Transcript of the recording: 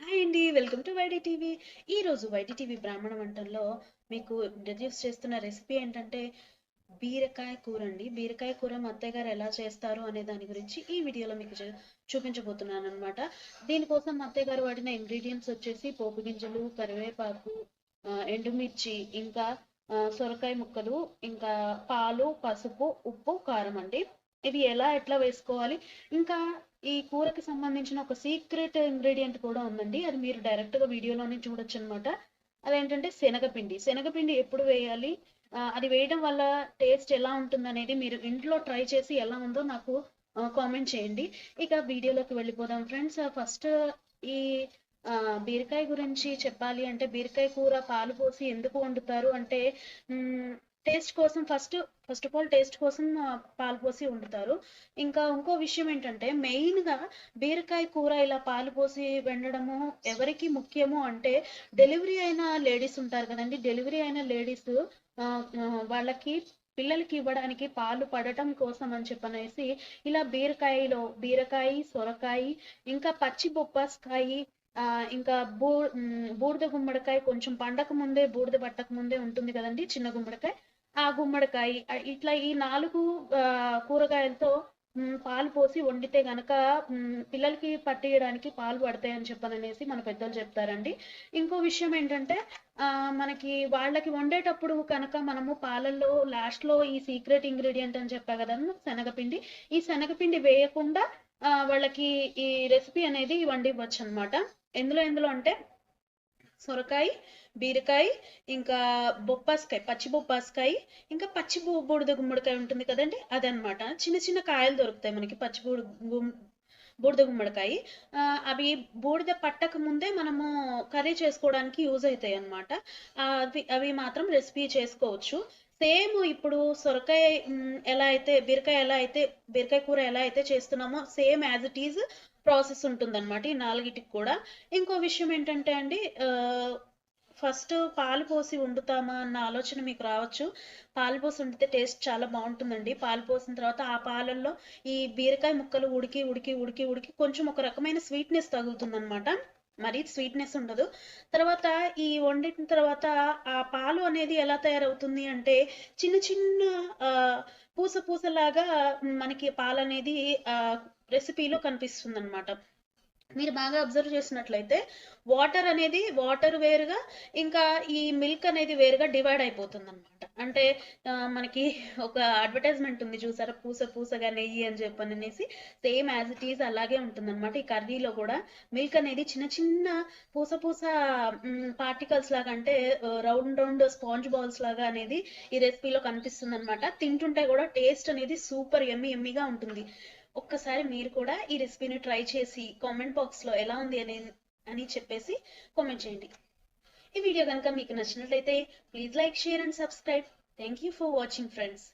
Hi అండి welcome to Y D TV. ఈరోజు YD TV బ్రాహ్మణ వంటల్లో మీకు ఇంట్రడ్యూస్ చేస్తున్న రెసిపీ ఏంటంటే బీరకాయ కూర అండి. బీరకాయ కూర మా అత్తయ్య గారు ఎలా చేస్తారు అనే దాని గురించి ఈ వీడియోలో మీకు చూ- చూపించబోతున్నాను అనమాట దీనికోసం మా అత్తయ్య గారు వాడిన ఇంగ్రీడియంట్స్ వచ్చేసి పోపు గింజలు కరివేపాకు ఎండుమిర్చి ఇంకా సొరకాయ ముక్కలు ఇంకా పాలు పసుపు ఉప్పు కారం అండి. ఇవి ఎలా ఎట్లా వేసుకోవాలి? ఇంకా ఈ కూరకి సంబంధించిన ఒక సీక్రెట్ ఇంగ్రీడియంట్ కూడా ఉందండి. అది మీరు డైరెక్ట్గా వీడియోలోనే చూడొచ్చు అనమాట అదేంటంటే శనగపిండి. శనగపిండి ఎప్పుడు వేయాలి? అది వేయడం వల్ల టేస్ట్ ఎలా ఉంటుంది అనేది మీరు ఇంట్లో ట్రై చేసి ఎలా ఉందో నాకు కామెంట్ చేయండి. ఇక వీడియోలోకి వెళ్ళిపోదాం ఫ్రెండ్స్. ఫస్ట్ ఈ బీరకాయ గురించి చెప్పాలి అంటే బీరకాయ కూర పాలు పోసి ఎందుకు వండుతారు అంటే టేస్ట్ కోసం first first of all taste కోసం పాలు పోసి వండుతారు. ఇంకా ఇంకో విషయం ఏంటంటే మెయిన్గా బీరకాయ కూర ఇలా పాలు పోసి వండడము ఎవరికి ముఖ్యము అంటే డెలివరీ అయిన లేడీస్ ఉంటారు కదండి. డెలివరీ అయిన లేడీస్ వాళ్ళకి పిల్లలకి ఇవ్వడానికి పాలు పడటం కోసం అని చెప్పనేసి ఇలా బీరకాయలో బీరకాయ సొరకాయ ఇంకా పచ్చి బొప్పాస్కాయ ఆ, ఇంకా బూ బూడిద గుమ్మడికాయ కొంచెం పండక ముందే బూడిద పట్టక ముందే ఉంటుంది కదండి చిన్న గుమ్మడికాయ. ఆ గుమ్మడికాయ ఇట్లా ఈ నాలుగు కూరగాయలతో పాలు పోసి వండితే గనక పిల్లలకి పట్టేయడానికి పాలు పడతాయని చెప్పననేసి మన పెద్దలు చెప్తారండి. ఇంకో విషయం ఏంటంటే ఆ మనకి వాళ్ళకి వండేటప్పుడు కనుక మనము పాలల్లో లాస్ట్లో ఈ సీక్రెట్ ఇంగ్రీడియంట్ అని చెప్పా కదా శనగపిండి. ఈ శనగపిండి వేయకుండా ఆ, వాళ్ళకి ఈ రెసిపీ అనేది వండివ్వచ్చు అనమాట ఎందులో ఎందులో అంటే సొరకాయ బీరకాయ ఇంకా బొప్పాస్కాయ పచ్చి బొప్పాస్కాయ ఇంకా పచ్చి బూడిద గుమ్మడికాయ ఉంటుంది కదండి అదనమాట చిన్న చిన్న కాయలు దొరుకుతాయి మనకి పచ్చి బూడి బూడిద గుమ్మడికాయ. అవి బూడిద పట్టక ముందే మనము కర్రీ చేసుకోవడానికి యూజ్ అవుతాయి అనమాట అవి అవి మాత్రం రెసిపీ చేసుకోవచ్చు. సేమ్ ఇప్పుడు సొరకాయ ఎలా అయితే బీరకాయ ఎలా అయితే బీరకాయ కూర ఎలా అయితే చేస్తున్నామో same as it is process ఉంటుందన్నమాట ఈ నాలుగిటికి కూడా. ఇంకో విషయం ఏంటంటే అండి ఫస్ట్ పాలు పోసి వండుతామా అన్న ఆలోచన మీకు రావచ్చు. పాలు పోసి వండితే టేస్ట్ చాలా బాగుంటుందండి. పాలు పోసిన తర్వాత ఆ పాలల్లో ఈ బీరకాయ ముక్కలు ఉడికి ఉడికి ఉడికి ఉడికి కొంచెం ఒక రకమైన స్వీట్నెస్ తగులుతుందన్నమాట. మరీ స్వీట్నెస్ ఉండదు. తర్వాత ఈ వండిన తర్వాత ఆ పాలు అనేది ఎలా తయారవుతుంది అంటే చిన్న చిన్న ఆ, పూస పూసలాగా మనకి పాలు అనేది రెసిపీలో కనిపిస్తుంది అనమాట మీరు బాగా అబ్జర్వ్ చేసినట్లయితే వాటర్ అనేది వాటర్ వేరుగా ఇంకా ఈ మిల్క్ అనేది వేరుగా డివైడ్ అయిపోతుంది అనమాట అంటే మనకి ఒక అడ్వర్టైజ్మెంట్ ఉంది చూసారా? పూస పూసగా నెయ్యి అని చెప్పని అనేసి సేమ్ యాజ్ ఇట్ ఈజ్ అలాగే ఉంటుంది అనమాట ఈ కర్రీలో కూడా మిల్క్ అనేది చిన్న చిన్న పూస పూస పార్టికల్స్ లాగా అంటే రౌండ్ రౌండ్ స్పాంజ్ బాల్స్ లాగా అనేది ఈ రెసిపీలో కనిపిస్తుంది అనమాట తింటుంటే కూడా టేస్ట్ అనేది సూపర్ ఎమ్మి ఎమ్మిగా ఉంటుంది. ఒక్కసారి మీరు కూడా ఈ రెసిపీని ట్రై చేసి కామెంట్ బాక్స్లో ఎలా ఉంది అని అని చెప్పేసి కామెంట్ చేయండి. ఈ వీడియో కనుక మీకు నచ్చినట్లయితే please like share and subscribe. Thank you for watching friends.